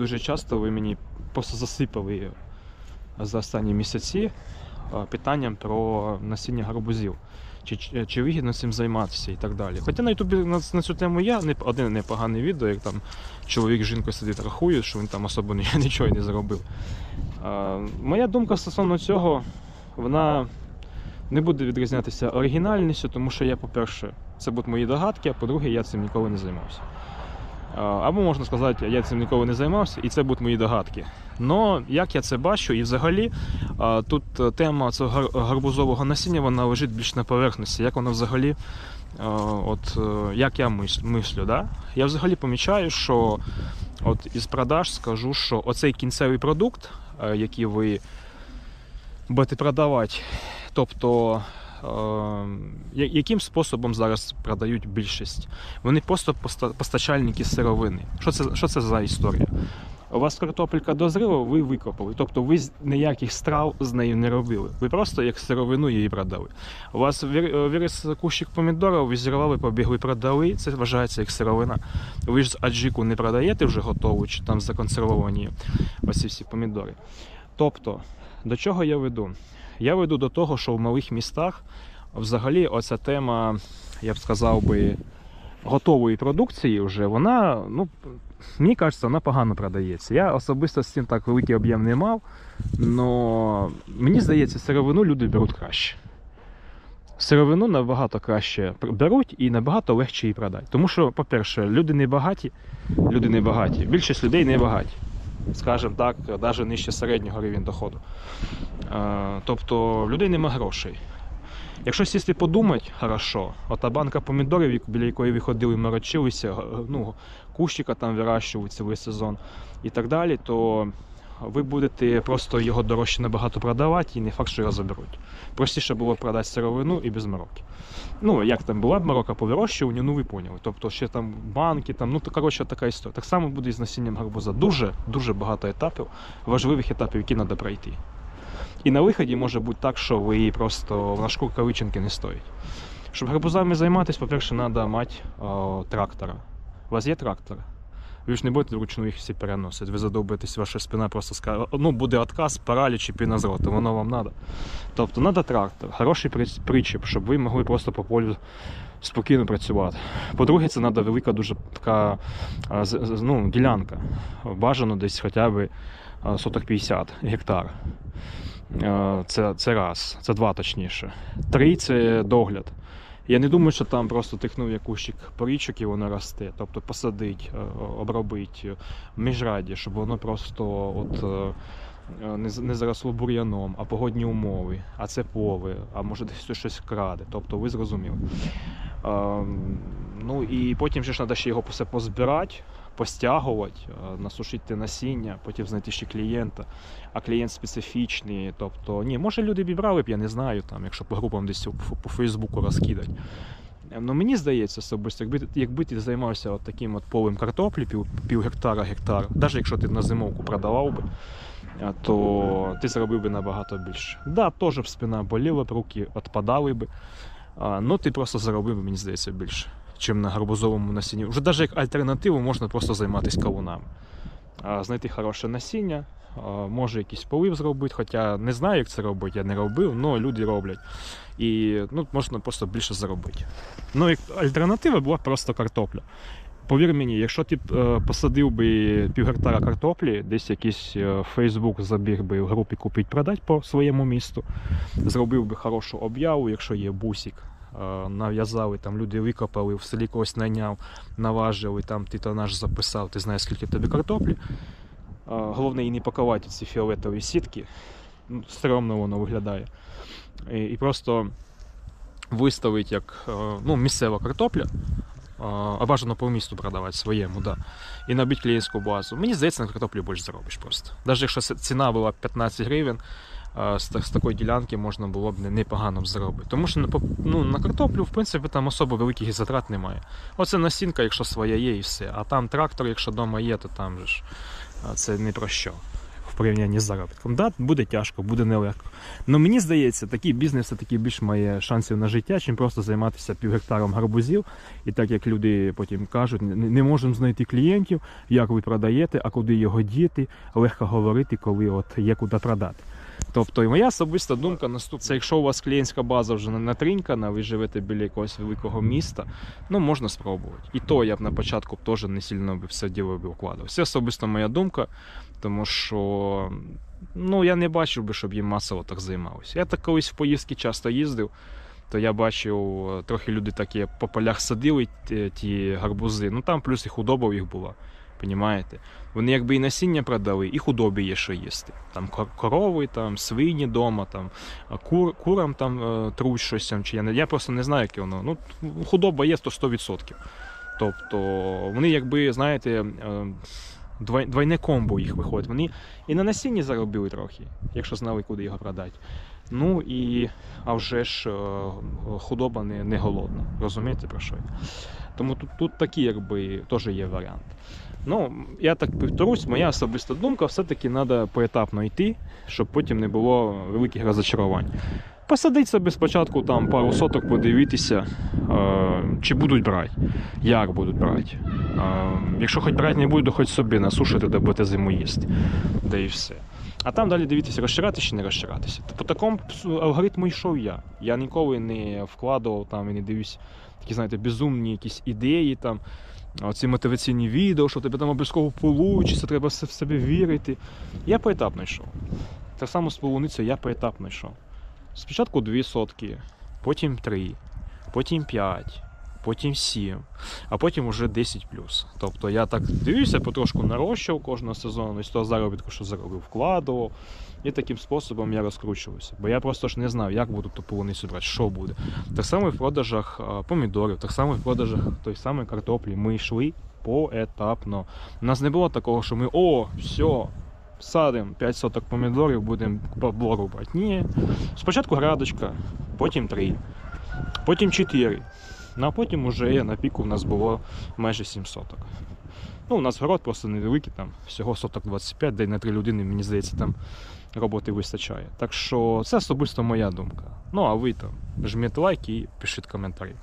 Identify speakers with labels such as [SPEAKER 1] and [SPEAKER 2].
[SPEAKER 1] дуже часто ви мені просто засипали за останні місяці питанням про насіння гарбузів. Чи, чи, вигідно цим займатися і так далі. Хоча на Ютубі на, на цю тему є не, один непоганий відео, як там чоловік з жінкою сидить рахує, що він там особо нічого не зробив. Е, моя думка стосовно цього, вона не буде відрізнятися оригінальністю, тому що я, по-перше, це будуть мої догадки, а по-друге, я цим ніколи не займався. Або можна сказати, я цим ніколи не займався, і це будуть мої догадки. Но як я це бачу, і взагалі тут е, тема цього гарбузового насіння вона лежить більш на поверхності. Як воно взагалі, от е, як я мислю, да? я взагалі помічаю, що от із продаж скажу, що оцей кінцевий продукт, е, який ви будете продавати, тобто. Е, Яким способом зараз продають більшість? Вони просто постачальники сировини. Що це, що це за історія? У вас картопелька дозріла, ви викопали. Тобто ви ніяких страв з нею не робили. Ви просто як сировину її продали. У вас е, виріс кущик помідорів, ви зірвали, побігли, продали. Це вважається як сировина. Ви ж з аджику не продаєте вже готову чи там законсервовані ось всі помідори. Тобто, до чого я веду? Я веду до того, що в малих містах взагалі оця тема, я б сказав би, готової продукції вже, вона, ну, мені кажеться, вона погано продається. Я особисто з цим так великий об'єм не мав, але мені здається, сировину люди беруть краще. Сировину набагато краще беруть і набагато легше її продати. Тому що, по-перше, люди не багаті, люди не багаті. Більшість людей не багаті. Скажімо так, навіть нижче середнього рівня доходу. Е, Тобто в людей нема грошей. Якщо сісти подумати, хорошо, ота банка помідорів, біля якої ви ходили, морочилися, ну, кущика там вирощували цілий сезон і так далі, то ви будете просто його дорожче набагато продавати і не факт, що його заберуть. Простіше було продати сировину і без мороки. Ну, як там була б морока по вирощуванню, ну ви поняли. Тобто ще там банки, там, ну то коротше така історія. Так само буде і з насінням гарбуза. Дуже, дуже багато етапів, важливих етапів, які треба пройти. І на виході може бути так, що ви просто ваш рукавичинки не стоїть. Щоб гарбузами займатися, по-перше, треба мати о, трактора. У вас є трактор? Ви ж не будете вручну їх всі переносити. Ви задовбитесь, ваша спина просто скаже, ну буде отказ, параліч і рота, воно вам треба. Тобто треба трактор, хороший при- причіп, щоб ви могли просто по полю спокійно працювати. По-друге, це треба велика дуже така ну, ділянка. Бажано десь хоча б соток 50 гектар. Це, це раз, це два точніше. Три це догляд. Я не думаю, що там просто тихнув якущик порічок і воно росте. Тобто посадить, е, обробить е, в міжраді, щоб воно просто от, е, не, заросло бур'яном, а погодні умови, а це пови, а може десь щось краде. Тобто ви зрозуміли. Ем, Ну і потім ще ж треба ще його все позбирати, постягувати, е, насушити насіння, потім знайти ще клієнта. А клієнт специфічний. Тобто, ні, може люди б і брали б, я не знаю, там, якщо по групам десь по, Фейсбуку розкидати. Ну мені здається особисто, якби, якби ти займався от таким от полем картоплі, пів, пів гектара, гектар, навіть якщо ти на зимовку продавав би, то ти зробив би набагато більше. Да, теж б спина боліла б, руки відпадали би. Ну ти просто заробив, мені здається, більше, чим на гарбузовому насінні. Вже навіть як альтернативу можна просто займатися кавунами. Знайти хороше насіння, може якийсь полив зробити, хоча не знаю, як це робити, я не робив, але люди роблять. І ну, можна просто більше заробити. Ну, як альтернатива була просто картопля. Повір мені, якщо ти е, посадив би пів гектара картоплі, десь якийсь Фейсбук забіг би в групі купить продать по своєму місту, зробив би хорошу об'яву, якщо є бусик, нав'язали, там люди викопали, в селі когось найняв, наважили, там ти наш записав, ти знаєш, скільки тебе картоплі. Е, Головне і не пакувати ці фіолетові сітки. Ну, Стромно воно виглядає. І, і просто виставити як е, ну, місцева картопля, е, а бажано по місту продавати своєму, да. і набити клієнтську базу. Мені здається, на картоплі більше заробиш просто. Навіть якщо ціна була 15 гривень, е, з, з такої ділянки можна було б непогано б заробити. Тому що поп- ну, на картоплю, в принципі, там особо великих затрат немає. Оце насінка, якщо своя є, і все. А там трактор, якщо вдома є, то там же ж е, це не про що. В порівнянні з заробітком. Да, буде тяжко, буде нелегко. Але мені здається, такий бізнес все-таки більш має шансів на життя, чим просто займатися півгектаром гарбузів. І так як люди потім кажуть, не можемо знайти клієнтів, як ви продаєте, а куди його діти, легко говорити, коли от є куди продати. Тобто, і моя особиста думка наступна. Це якщо у вас клієнтська база вже не натринькана, ви живете біля якогось великого міста, ну можна спробувати. І то я б на початку теж не сильно би все діло би вкладав. Це особисто моя думка, тому що ну, я не бачив би, щоб їм масово так займалися. Я так колись в поїздки часто їздив, то я бачив, е, трохи люди такі по полях садили ті, ті гарбузи. Ну там плюс і худоба їх була. Понімаєте? Вони якби і насіння продали, і худобі є що їсти. Там корови, там свині дома, там кур, курам там е, труть щось чи я не я просто не знаю, яке воно. Ну, худоба є то 100%. Тобто вони, якби, знаєте, е, двойне комбо їх виходить. Вони і на насінні заробили трохи, якщо знали, куди його продати. Ну і а вже ж е, худоба не, не голодна. Розумієте про що я? Тому тут, тут такий, якби, теж є варіант. Ну, я так повторюсь, моя особиста думка, все-таки треба поетапно йти, щоб потім не було великих розочарувань. Посадить собі спочатку там пару соток, подивитися, е, чи будуть брати, як будуть брати. Е, якщо хоч брати не будуть, то хоч собі насушити, де будете зиму їсти. Де і все. А там далі дивитися, розчиратися чи не розчиратися. По такому алгоритму йшов я. Я ніколи не вкладував там і не дивився такі, знаєте, безумні якісь ідеї там. Оці мотиваційні відео, що тебе там обов'язково получиться, треба в себе вірити. Я поетапно йшов. Так само з полуницею я поетапно йшов. Спочатку 2 сотки, потім 3, потім 5, потім 7, а потім уже 10 Тобто я так дивився, потрошку нарощував кожного сезону, і з того заробітку, що заробив, вкладував. І таким способом я розкручувався. Бо я просто ж не знав, як буду ту полуницю брати, що буде. Так само і в продажах помідорів, так само і в продажах той самої картоплі. Ми йшли поетапно. У нас не було такого, що ми о, все, садимо 5 соток помідорів, будемо бабло рубати. Ні. Спочатку градочка, потім 3, потім 4. Ну, а потім уже на піку в нас було майже 7 соток. Ну, у нас город просто невеликий, там всього соток 25, де на 3 людини, мені здається, там роботи вистачає. Так що це особисто моя думка. Ну а ви там жміть лайк і пишіть коментарі.